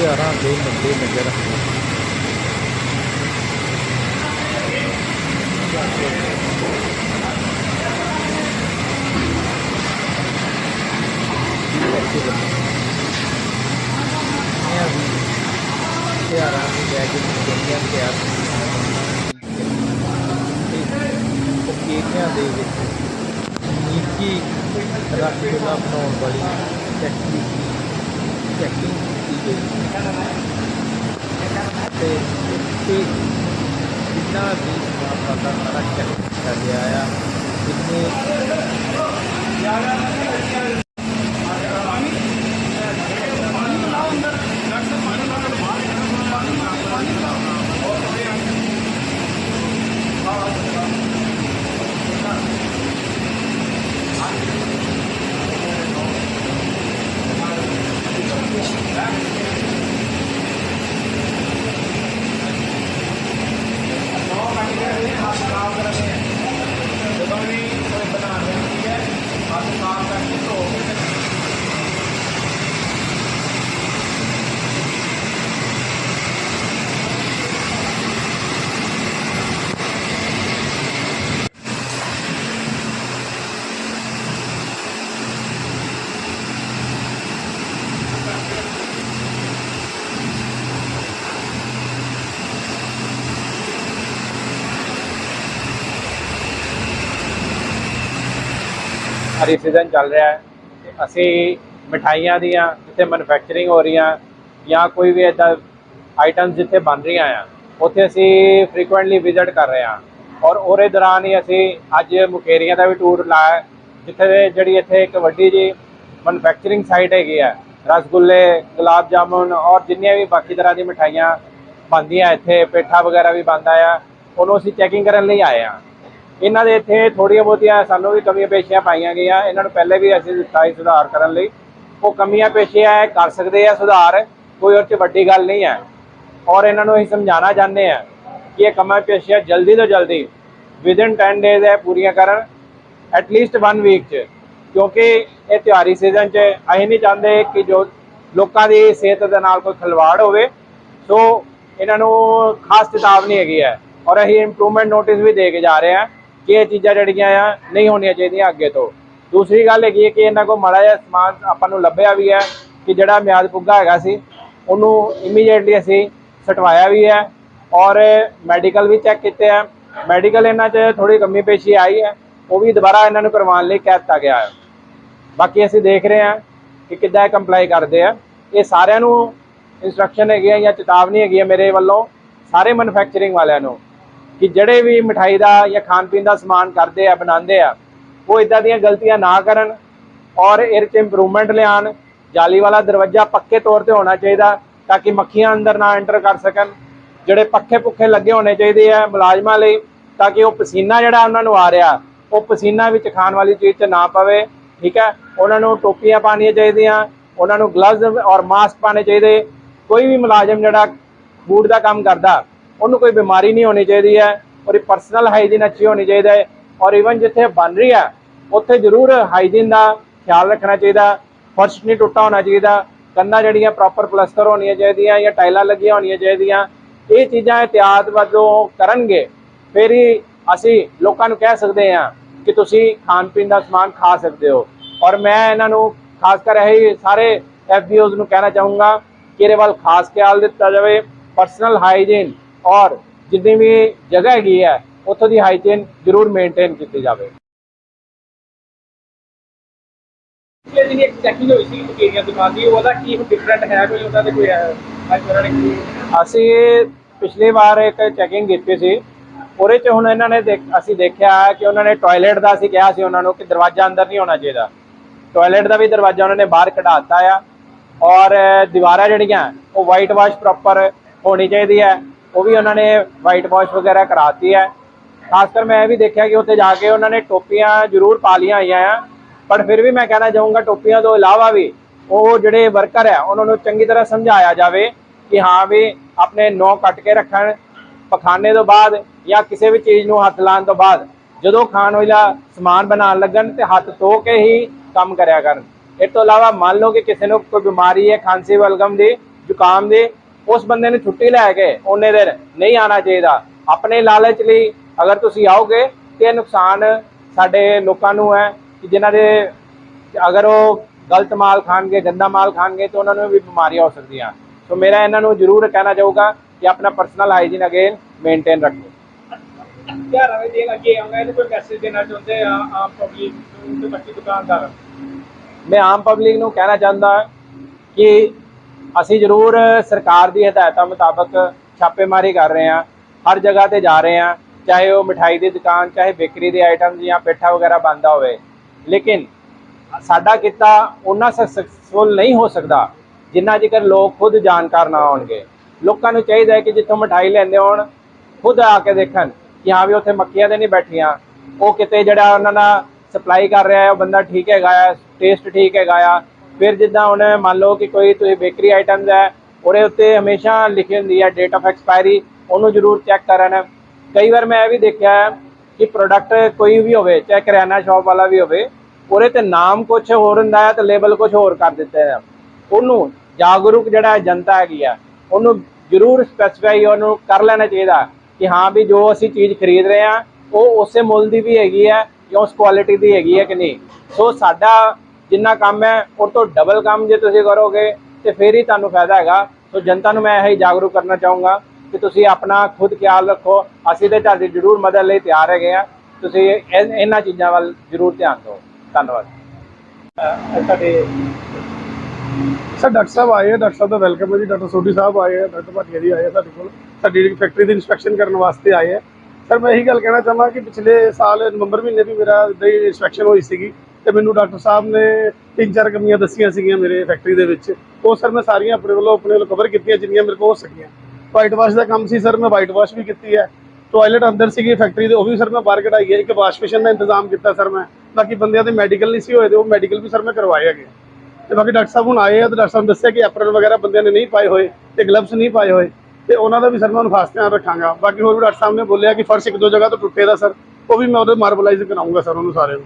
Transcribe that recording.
ਤਿਉਹਾਰਾਂ ਦੇ ਮੁੱਦੇ ਨਜ਼ਰ ਇਹ ਵੀ ਤਿਉਹਾਰਾਂ ਦੀ ਲੈ ਕੇ ਦੁਨੀਆ ਤਿਆਰ ਪਕੇਰਿਆਂ ਦੇ ਵਿੱਚ ਨਿੱਜੀ ਰਸਗੁੱਲਾ ਬਣਾਉਣ ਵਾਲੀ ਫੈਕਟਰੀ ਦੀ ਚੈਕਿੰਗ ਕੀਤੀ ਗਈ ਤੇ ਇੱਥੇ ਜਿੰਨਾ ਵੀ ਸਮਾਨ ਹਰੀ ਸੀਜ਼ਨ ਚੱਲ ਰਿਹਾ ਹੈ ਤੇ ਅਸੀਂ ਮਠਾਈਆਂ ਦੀਆਂ ਜਿੱਥੇ ਮੈਨੂਫੈਕਚਰਿੰਗ ਹੋ ਰਹੀਆਂ ਜਾਂ ਕੋਈ ਵੀ ਇਦਾਂ ਆਈਟਮਸ ਜਿੱਥੇ ਬਣ ਰਹੀਆਂ ਆ, ਉੱਥੇ ਅਸੀਂ ਫ੍ਰੀਕੁਐਂਟਲੀ ਵਿਜ਼ਿਟ ਕਰ ਰਹੇ ਹਾਂ। ਔਰ ਉਹਦੇ ਦੌਰਾਨ ਹੀ ਅਸੀਂ ਅੱਜ ਮੁਕੇਰੀਆਂ ਦਾ ਵੀ ਟੂਰ ਲਾਇਆ ਜਿੱਥੇ ਜਿਹੜੀ ਇੱਥੇ ਇੱਕ ਵੱਡੀ ਜੀ ਮੈਨੂਫੈਕਚਰਿੰਗ ਸਾਈਟ ਹੈਗੀ ਆ, ਰਸਗੁੱਲੇ, ਗੁਲਾਬ ਜਾਮੁਨ ਔਰ ਜਿੰਨੀਆਂ ਵੀ ਬਾਕੀ ਤਰ੍ਹਾਂ ਦੀ ਮਠਾਈਆਂ ਬਣਦੀਆਂ ਇੱਥੇ, ਪੇਠਾ ਵਗੈਰਾ ਵੀ ਬਣਦਾ ਆ, ਉਹਨੂੰ ਅਸੀਂ ਚੈਕਿੰਗ ਕਰਨ ਲਈ ਆਏ ਆ ਇਹਨਾਂ ਦੇ ਇੱਥੇ ਥੋੜੀਆਂ ਬਹੁਤੀਆਂ ਸਾਨੂੰ ਵੀ ਕਮੀਆਂ ਪੇਸ਼ੀਆਂ ਪਾਈਆਂ ਗਈਆਂ। ਇਹਨਾਂ ਨੂੰ ਪਹਿਲੇ ਵੀ ਅਸੀਂ ਦਿੱਤਾ ਸੀ ਸੁਧਾਰ ਕਰਨ ਲਈ। ਉਹ ਕਮੀਆਂ ਪੇਸ਼ੀਆਂ ਕਰ ਸਕਦੇ ਆ ਸੁਧਾਰ, ਕੋਈ ਉਹ 'ਚ ਵੱਡੀ ਗੱਲ ਨਹੀਂ ਹੈ ਔਰ ਇਹਨਾਂ ਨੂੰ ਅਸੀਂ ਸਮਝਾਉਣਾ ਚਾਹੁੰਦੇ ਆ ਕਿ ਇਹ ਕਮੀਆਂ ਪੇਸ਼ੀਆਂ ਜਲਦੀ ਤੋਂ ਜਲਦੀ ਵਿਦਿਨ 10 ਡੇਜ਼ ਹੈ ਪੂਰੀਆਂ ਕਰਨ ਐਟਲੀਸਟ 1 ਵੀਕ 'ਚ। ਕਿਉਂਕਿ ਇਹ ਤਿਉਹਾਰੀ ਸੀਜ਼ਨ 'ਚ ਅਸੀਂ ਨਹੀਂ ਚਾਹੁੰਦੇ ਕਿ ਜੋ ਲੋਕਾਂ ਦੀ ਸਿਹਤ ਦੇ ਨਾਲ ਕੋਈ ਖਿਲਵਾੜ ਹੋਵੇ। ਸੋ ਇਹਨਾਂ ਨੂੰ ਖਾਸ ਚੇਤਾਵਨੀ ਹੈਗੀ ਹੈ ਔਰ ਅਸੀਂ ਇੰਪਰੂਵਮੈਂਟ ਨੋਟਿਸ ਵੀ ਦੇ ਕੇ ਜਾ ਰਹੇ ਹਾਂ ਕਿ ਇਹ ਚੀਜ਼ਾਂ ਜਿਹੜੀਆਂ ਆ ਨਹੀਂ ਹੋਣੀਆਂ ਚਾਹੀਦੀਆਂ ਅੱਗੇ ਤੋਂ। ਦੂਸਰੀ ਗੱਲ ਹੈਗੀ ਹੈ ਕਿ ਇਹਨਾਂ ਕੋਲ ਮਾੜਾ ਜਿਹਾ ਸਮਾਨ ਆਪਾਂ ਨੂੰ ਲੱਭਿਆ ਵੀ ਹੈ ਕਿ ਜਿਹੜਾ ਮਿਆਦ ਪੁੱਗਾ ਹੈਗਾ ਸੀ, ਉਹਨੂੰ ਇਮੀਡੀਏਟਲੀ ਅਸੀਂ ਸਟਵਾਇਆ ਵੀ ਹੈ ਔਰ ਮੈਡੀਕਲ ਵੀ ਚੈੱਕ ਕੀਤੇ ਆ। ਮੈਡੀਕਲ ਇਹਨਾਂ 'ਚ ਥੋੜੀ ਕਮੀ ਪੇਸ਼ੀ ਆਈ ਹੈ, ਉਹ ਵੀ ਦੁਬਾਰਾ ਇਹਨਾਂ ਨੂੰ ਕਰਵਾਉਣ ਲਈ ਕਹਿ ਦਿੱਤਾ ਗਿਆ ਹੈ। ਬਾਕੀ ਅਸੀਂ ਦੇਖ ਰਹੇ ਹਾਂ ਕਿ ਕਿੱਦਾਂ ਇਹ ਕੰਪਲਾਈ ਕਰਦੇ ਆ। ਇਹ ਸਾਰਿਆਂ ਨੂੰ ਇਨਸਟਰਕਸ਼ਨ ਹੈਗੀ ਹੈ ਜਾਂ ਚੇਤਾਵਨੀ ਹੈਗੀ ਹੈ ਮੇਰੇ ਵੱਲੋਂ, ਸਾਰੇ ਮੈਨੂਫੈਕਚਰਿੰਗ ਵਾਲਿਆਂ ਨੂੰ। ਕਿ ਜਿਹੜੇ ਵੀ ਮਠਾਈ ਦਾ ਜਾਂ ਖਾਣ ਪੀਣ ਦਾ ਸਮਾਨ ਕਰਦੇ ਆ, ਬਣਾਉਂਦੇ ਆ, ਉਹ ਇਦਾਂ ਦੀਆਂ ਗਲਤੀਆਂ ਨਾ ਕਰਨ ਔਰ ਇਹਦੇ 'ਚ ਇੰਪਰੂਵਮੈਂਟ ਲਿਆਉਣ। ਜਾਲੀ ਵਾਲਾ ਦਰਵਾਜ਼ਾ ਪੱਕੇ ਤੌਰ ਤੇ ਹੋਣਾ ਚਾਹੀਦਾ ਤਾਂ ਕਿ ਮੱਖੀਆਂ ਅੰਦਰ ਨਾ ਐਂਟਰ ਕਰ ਸਕਣ। ਜਿਹੜੇ ਪੱਖੇ ਪੁੱਖੇ ਲੱਗੇ ਹੋਣੇ ਚਾਹੀਦੇ ਆ ਮੁਲਾਜ਼ਮਾਂ ਲਈ ਤਾਂ ਕਿ ਉਹ ਪਸੀਨਾ ਜਿਹੜਾ ਉਹਨਾਂ ਨੂੰ ਆ ਰਿਹਾ, ਉਹ ਪਸੀਨਾ ਵਿੱਚ ਖਾਣ ਵਾਲੀ ਚੀਜ਼ 'ਚ ਨਾ ਪਵੇ, ਠੀਕ ਹੈ? ਉਹਨਾਂ ਨੂੰ ਟੋਪੀਆਂ ਪਾਉਣੀਆਂ ਚਾਹੀਦੀਆਂ, ਉਹਨਾਂ ਨੂੰ ਗਲਵਜ਼ ਔਰ ਮਾਸਕ ਪਾਣੇ ਚਾਹੀਦੇ। ਕੋਈ ਵੀ ਮੁਲਾਜ਼ਮ ਜਿਹੜਾ ਫੂਡ ਦਾ ਕੰਮ ਕਰਦਾ ਉਹਨੂੰ ਕੋਈ ਬਿਮਾਰੀ ਨਹੀਂ ਹੋਣੀ ਚਾਹੀਦੀ ਹੈ ਔਰ ਪਰਸਨਲ ਹਾਈਜੀਨ ਅੱਛੀ ਹੋਣੀ ਚਾਹੀਦਾ ਹੈ ਔਰ ਇਵਨ ਜਿੱਥੇ ਬਣ ਰਹੀ ਹੈ, ਉੱਥੇ ਜ਼ਰੂਰ ਹਾਈਜੀਨ ਦਾ ਖਿਆਲ ਰੱਖਣਾ ਚਾਹੀਦਾ, ਫਰਸ਼ ਨਹੀਂ ਟੁੱਟਾ ਹੋਣਾ ਚਾਹੀਦਾ, ਕੰਨਾਂ ਜਿਹੜੀਆਂ ਪ੍ਰੋਪਰ ਪਲਸਟਰ ਹੋਣੀਆਂ ਚਾਹੀਦੀਆਂ ਜਾਂ ਟਾਈਲਾਂ ਲੱਗੀਆਂ ਹੋਣੀਆਂ ਚਾਹੀਦੀਆਂ, ਇਹ ਚੀਜ਼ਾਂ ਇhtiyਾਤ ਵਜੋਂ ਕਰਨਗੇ, ਫਿਰ ਹੀ ਅਸੀਂ ਲੋਕਾਂ ਨੂੰ ਕਹਿ ਸਕਦੇ ਹਾਂ ਕਿ ਤੁਸੀਂ ਖਾਣ ਪੀਣ ਦਾ ਸਮਾਨ ਖਾ ਸਕਦੇ ਹੋ। ਔਰ ਮੈਂ ਇਹਨਾਂ ਨੂੰ ਖਾਸ ਕਰ ਇਹ ਸਾਰੇ ਐਫਬੀਓਜ਼ ਨੂੰ ਕਹਿਣਾ ਚਾਹੂੰਗਾ ਕਿ ਇਹਦੇ ਵੱਲ ਖਾਸ ਖਿਆਲ ਦਿੱਤਾ ਜਾਵੇ ਪਰਸਨਲ ਹਾਈਜੀਨ ਔਰ ਜਿੰਨੀ ਵੀ ਜਗ੍ਹਾ ਹੈਗੀ ਹੈ ਉੱਥੋਂ ਦੀ ਹਾਈਜੀਨ ਜ਼ਰੂਰ ਮੇਨਟੇਨ ਕੀਤੀ ਜਾਵੇ। ਪਿਛਲੇ ਦਿਨ ਇੱਕ ਚੈਕਿੰਗ ਹੋਈ ਸੀ ਮਕੇਰੀਆਂ ਦੁਕਾਨ ਦੀ ਉਹਦਾ ਕੀ ਡਿਫਰੈਂਟ ਹੈ ਕੋਈ ਉਹਨਾਂ ਦੇ ਕੋਈ ਅਸੀਂ ਪਿਛਲੀ ਵਾਰ ਇੱਕ ਚੈਕਿੰਗ ਕੀਤੀ ਸੀ। ਉਹਦੇ ਚ ਹੁਣ ਇਹਨਾਂ ਨੇ ਅਸੀਂ ਦੇਖਿਆ ਕਿ ਉਹਨਾਂ ਨੇ ਟਾਇਲਟ ਦਾ ਅਸੀਂ ਕਿਹਾ ਸੀ ਉਹਨਾਂ ਨੂੰ ਕਿ ਦਰਵਾਜ਼ਾ ਅੰਦਰ ਨਹੀਂ ਹੋਣਾ ਚਾਹੀਦਾ। ਟਾਇਲਟ ਦਾ ਵੀ ਦਰਵਾਜ਼ਾ ਉਹਨਾਂ ਨੇ ਬਾਹਰ ਕਢਾ ਦਿੱਤਾ ਆ। ਔਰ ਦੀਵਾਰਾਂ ਜਿਹੜੀਆਂ ਉਹ ਵਾਈਟ ਵਾਸ਼ ਪ੍ਰੋਪਰ ਹੋਣੀ ਚਾਹੀਦੀ ਹੈ। ਉਹ ਵੀ ਉਹਨਾਂ ਨੇ ਵਾਈਟ ਵਾਸ਼ ਵਗੈਰਾ ਕਰਾਤੀ ਹੈ। ਖਾਸ ਕਰ ਮੈਂ ਇਹ ਵੀ ਦੇਖਿਆ ਕਿ ਉੱਥੇ ਜਾ ਕੇ ਉਹਨਾਂ ਨੇ ਟੋਪੀਆਂ ਜ਼ਰੂਰ ਪਾ ਲਈਆਂ ਹੋਈਆਂ ਆ। ਪਰ ਫਿਰ ਵੀ ਮੈਂ ਕਹਿਣਾ ਚਾਹੂੰਗਾ ਟੋਪੀਆਂ ਤੋਂ ਇਲਾਵਾ ਵੀ ਉਹ ਜਿਹੜੇ ਵਰਕਰ ਹੈ, ਉਹਨਾਂ ਨੂੰ ਚੰਗੀ ਤਰ੍ਹਾਂ ਸਮਝਾਇਆ ਜਾਵੇ ਕਿ ਹਾਂ ਵੀ ਆਪਣੇ ਨੌ ਕੱਟ ਕੇ ਰੱਖਣ, ਪਖਾਨੇ ਤੋਂ ਬਾਅਦ ਜਾਂ ਕਿਸੇ ਵੀ ਚੀਜ਼ ਨੂੰ ਹੱਥ ਲਾਉਣ ਤੋਂ ਬਾਅਦ ਜਦੋਂ ਖਾਣ ਵਾਲਾ ਸਮਾਨ ਬਣਾਉਣ ਲੱਗਣ ਤੇ ਹੱਥ ਧੋ ਕੇ ਹੀ ਕੰਮ ਕਰਿਆ ਕਰਨ। ਇਸ ਤੋਂ ਇਲਾਵਾ ਮੰਨ ਲਓ ਕਿ ਕਿਸੇ ਨੂੰ ਕੋਈ ਬਿਮਾਰੀ ਹੈ, ਖਾਂਸੀ ਬਲਗਮ ਦੀ, ਜ਼ੁਕਾਮ ਦੀ ਉਸ ਬੰਦੇ ਨੂੰ ਛੁੱਟੀ ਲੈ ਕੇ ਉਹਨੇ ਦਿਨ ਨਹੀਂ ਆਣਾ ਚਾਹੀਦਾ। ਆਪਣੇ ਲਾਲਚ ਲਈ ਅਗਰ ਤੁਸੀਂ ਆਓਗੇ ਤੇ ਨੁਕਸਾਨ ਸਾਡੇ ਲੋਕਾਂ ਨੂੰ ਹੈ ਕਿ ਜਿਨ੍ਹਾਂ ਦੇ ਅਗਰ ਉਹ ਗਲਤ ਮਾਲ ਖਾਣਗੇ ਗੰਦਾ ਮਾਲ ਖਾਣਗੇ ਤਾਂ ਉਹਨਾਂ ਨੂੰ ਵੀ ਬਿਮਾਰੀਆਂ ਹੋ ਸਕਦੀਆਂ। ਸੋ ਮੇਰਾ ਇਹਨਾਂ ਨੂੰ ਜ਼ਰੂਰ ਕਹਿਣਾ ਚਾਹੂਗਾ ਕਿ ਆਪਣਾ ਪਰਸਨਲ ਹਾਈਜੀਨ ਅਗੇਨ ਮੇਨਟੇਨ ਰੱਖੋ। ਕਿਆ ਰਵੇ ਦੇਣ ਅੱਗੇ ਆਉਂਗਾ ਇਹਨੂੰ ਕੋਈ ਮੈਸੇਜ ਦੇਣਾ ਚਾਹੁੰਦੇ ਆ ਆਮ ਪਬਲਿਕ ਨੂੰ ਤੇ ਬਾਕੀ ਦੁਕਾਨਦਾਰ ਮੈਂ ਆਮ ਪਬਲਿਕ ਨੂੰ ਕਹਿਣਾ ਚਾਹੁੰਦਾ ਕਿ ਅਸੀਂ ਜ਼ਰੂਰ ਸਰਕਾਰ ਦੀ ਹਦਾਇਤਾਂ ਮੁਤਾਬਕ ਛਾਪੇਮਾਰੀ ਕਰ ਰਹੇ ਹਾਂ, ਹਰ ਜਗ੍ਹਾ ਤੇ ਜਾ ਰਹੇ ਹਾਂ, ਚਾਹੇ ਉਹ ਮਠਾਈ ਦੀ ਦੁਕਾਨ, ਚਾਹੇ ਬੇਕਰੀ ਦੇ ਆਈਟਮ ਜਾਂ ਪੇਠਾ ਵਗੈਰਾ ਬੰਦਾ ਹੋਵੇ। ਲੇਕਿਨ ਸਾਡਾ ਕਿੱਤਾ ਉਹਨਾਂ ਸਕਸੈਸਫੁਲ ਨਹੀਂ ਹੋ ਸਕਦਾ ਜਿੰਨਾ ਜ਼ਿਕਰ ਲੋਕ ਖੁਦ ਜਾਣਕਾਰ ਨਾ ਹੋਣਗੇ। ਲੋਕਾਂ ਨੂੰ ਚਾਹੀਦਾ ਹੈ ਕਿ ਜਿੱਥੋਂ ਮਠਾਈ ਲੈਂਦੇ ਹੋਣ, ਖੁਦ ਆ ਕੇ ਦੇਖਣ ਕਿ ਹਾਂ ਵੀ ਉੱਥੇ ਮੱਕੀਆਂ ਤੇ ਨਹੀਂ ਬੈਠੀਆਂ। ਉਹ ਕਿਤੇ ਜਿਹੜਾ ਉਹਨਾਂ ਦਾ ਸਪਲਾਈ ਕਰ ਰਿਹਾ ਹੈ, ਉਹ ਬੰਦਾ ਠੀਕ ਹੈਗਾ ਆ ਟੇਸਟ ਠੀਕ ਹੈਗਾ ਆ ਫਿਰ ਜਿੱਦਾਂ ਹੁਣ ਮੰਨ ਲਓ ਕਿ ਕੋਈ ਤੁਸੀਂ ਬੇਕਰੀ ਆਈਟਮਸ ਹੈ, ਉਹਦੇ ਉੱਤੇ ਹਮੇਸ਼ਾ ਲਿਖੀ ਹੁੰਦੀ ਹੈ ਡੇਟ ਆਫ ਐਕਸਪਾਇਰੀ ਉਹਨੂੰ ਜ਼ਰੂਰ ਚੈੱਕ ਕਰਨ। ਕਈ ਵਾਰ ਮੈਂ ਇਹ ਵੀ ਦੇਖਿਆ ਹੈ ਕਿ ਪ੍ਰੋਡਕਟ ਕੋਈ ਵੀ ਹੋਵੇ, ਚਾਹੇ ਕਰਿਆਨਾ ਸ਼ਾਪ ਵਾਲਾ ਵੀ ਹੋਵੇ, ਉਹਦੇ ਤੇ ਨਾਮ ਕੁਝ ਹੋਰ ਹੁੰਦਾ ਹੈ ਤੇ ਲੇਬਲ ਕੁਝ ਹੋਰ ਕਰ ਦਿੱਤੇ ਹੈ ਉਹਨੂੰ ਜਾਗਰੂਕ ਜਿਹੜਾ ਜਨਤਾ ਹੈਗੀ ਆ, ਉਹਨੂੰ ਜ਼ਰੂਰ ਸਪੈਸੀਫਾਈ ਉਹਨੂੰ ਕਰ ਲੈਣਾ ਚਾਹੀਦਾ ਕਿ ਹਾਂ ਵੀ ਜੋ ਅਸੀਂ ਚੀਜ਼ ਖਰੀਦ ਰਹੇ ਆ, ਉਹ ਉਸੇ ਮੁੱਲ ਦੀ ਵੀ ਹੈਗੀ ਹੈ ਜਾਂ ਉਸ ਕੁਆਲਿਟੀ ਦੀ ਹੈਗੀ ਹੈ ਕਿ ਨਹੀਂ। ਸੋ ਸਾਡਾ ਜਿੰਨਾ ਕੰਮ ਹੈ, ਉਹ ਤੋਂ ਡਬਲ ਕੰਮ ਜੇ ਤੁਸੀਂ ਕਰੋਗੇ, ਤੇ ਫਿਰ ਹੀ ਤੁਹਾਨੂੰ ਫਾਇਦਾ ਹੈਗਾ। ਸੋ ਜਨਤਾ ਨੂੰ ਮੈਂ ਇਹ ਹੀ ਜਾਗਰੂਕ ਕਰਨਾ ਚਾਹੂੰਗਾ ਕਿ ਤੁਸੀਂ ਆਪਣਾ ਖੁਦ ਖਿਆਲ ਰੱਖੋ। ਅਸੀਂ ਤੇ ਤੁਹਾਡੀ ਜ਼ਰੂਰ ਮਦਦ ਲਈ ਤਿਆਰ ਹੈਗੇ ਆ ਤੁਸੀਂ ਇਹਨਾਂ ਚੀਜ਼ਾਂ ਵੱਲ ਜ਼ਰੂਰ ਧਿਆਨ ਦਿਓ। ਧੰਨਵਾਦ। ਸਾਡੇ ਸਰ, ਡਾਕਟਰ ਸਾਹਿਬ ਆਏ ਆ, ਡਾਕਟਰ ਸਾਹਿਬ ਦਾ ਵੈਲਕਮ ਹੈ ਜੀ। ਡਾਕਟਰ ਸੋਢੀ ਸਾਹਿਬ ਆਏ ਆ, ਡਾਕਟਰ ਭਾਟੀਆ ਜੀ ਆਏ ਆ ਸਾਡੇ ਕੋਲ। ਸਾਡੀ ਫੈਕਟਰੀ ਦੀ ਇਨਸਪੈਕਸ਼ਨ ਕਰਨ ਵਾਸਤੇ ਆਏ ਆ। ਸਰ, ਮੈਂ ਇਹੀ ਗੱਲ ਕਹਿਣਾ ਚਾਹਾਂ ਕਿ ਪਿਛਲੇ ਸਾਲ ਨਵੰਬਰ ਮਹੀਨੇ ਵੀ ਮੇਰਾ ਇੱਦਾਂ ਹੀ ਇਨਸਪੈਕਸ਼ਨ ਹੋਈ ਸੀਗੀ। ਤੇ ਮੈਨੂੰ ਡਾਕਟਰ ਸਾਹਿਬ ਨੇ ਤਿੰਨ ਚਾਰ ਕਮੀਆਂ ਦੱਸੀਆਂ ਸੀਗੀਆਂ ਮੇਰੇ ਫੈਕਟਰੀ ਦੇ ਵਿੱਚ। ਉਹ ਸਰ ਮੈਂ ਸਾਰੀਆਂ ਆਪਣੇ ਵੱਲੋਂ ਆਪਣੇ ਵੱਲੋਂ ਕਵਰ ਕੀਤੀਆਂ, ਜਿੰਨੀਆਂ ਮੇਰੇ ਕੋਲ ਹੋ ਸਕੀਆਂ। ਵਾਈਟ ਵਾਸ਼ ਦਾ ਕੰਮ ਸੀ ਸਰ ਮੈਂ ਵਾਈਟ ਵਾਸ਼ ਵੀ ਕੀਤੀ ਹੈ। ਟਾਇਲਟ ਅੰਦਰ ਸੀਗੀ ਫੈਕਟਰੀ ਦੇ, ਉਹ ਵੀ ਸਰ ਮੈਂ ਬਾਹਰ ਕਢਾਈ ਹੈ। ਇੱਕ ਵਾਸ਼ ਮਸ਼ੀਨ ਦਾ ਇੰਤਜ਼ਾਮ ਕੀਤਾ ਸਰ ਮੈਂ। ਬਾਕੀ ਬੰਦਿਆਂ ਦੇ ਮੈਡੀਕਲ ਨਹੀਂ ਸੀ ਹੋਏ ਤੇ ਉਹ ਮੈਡੀਕਲ ਵੀ ਸਰ ਮੈਂ ਕਰਵਾਏ ਹੈਗੇ। ਤੇ ਬਾਕੀ ਡਾਕਟਰ ਸਾਹਿਬ ਹੁਣ ਆਏ ਆ ਤੇ ਡਾਕਟਰ ਸਾਹਿਬ ਨੇ ਦੱਸਿਆ ਕਿ ਐਪਰਨ ਵਗੈਰਾ ਬੰਦਿਆਂ ਨੇ ਨਹੀਂ ਪਾਏ ਹੋਏ ਤੇ ਗਲਵਸ ਨਹੀਂ ਪਾਏ ਹੋਏ। ਤੇ ਉਹਨਾਂ ਦਾ ਵੀ ਸਰ ਮੈਂ ਹੁਣ ਖਾਸ ਧਿਆਨ ਰੱਖਾਂਗਾ। ਬਾਕੀ ਹੋਰ ਵੀ ਡਾਕਟਰ ਸਾਹਿਬ ਨੇ ਬੋਲਿਆ ਕਿ ਫਰਸ਼ ਇੱਕ ਦੋ ਜਗ੍ਹਾ ਤੋਂ ਟੁੱਟੇ ਦਾ ਸਰ ਉਹ ਵੀ ਮੈਂ ਉਹਦੇ ਮਾਰਬਲਾਈਜ਼ ਕਰਾਉਂਗਾ ਸਰ ਉਹਨੂੰ ਸਾਰੇ ਨੂੰ।